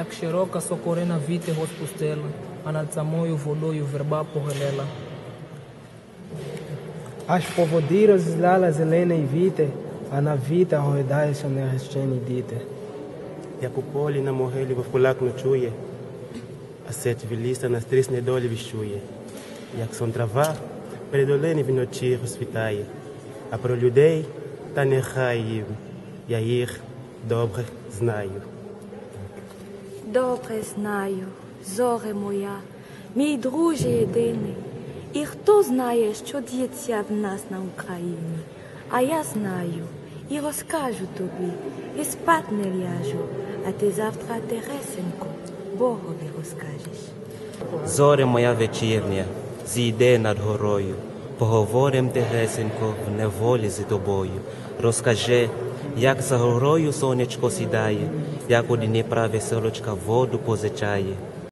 як широка сокорина віти госпустела, а над самою водою верба погелела. Аж по воді роззляла зелений вітер, а на віта гойдаються нерещені діти. Як у полі на могилі вовкулак ночує, а сеть віліста на стрісне долі віщує. Як сон трава, при долині вночі розсвітає, а про людей та нехай їм, я їх добре знаю. Добре знаю, зоре моя, мій друже єдиний. І хто знає, що діється в нас на Україні. А я знаю і розкажу тобі, і спать не ляжу, а ти завтра Тересенько Богові розкажеш. Зоре моя вечірня, зійде над горою, поговорим тихесенько в неволі з тобою. Розкажи, як за горою сонечко сідає, як у Дніпра веселочка воду позичає.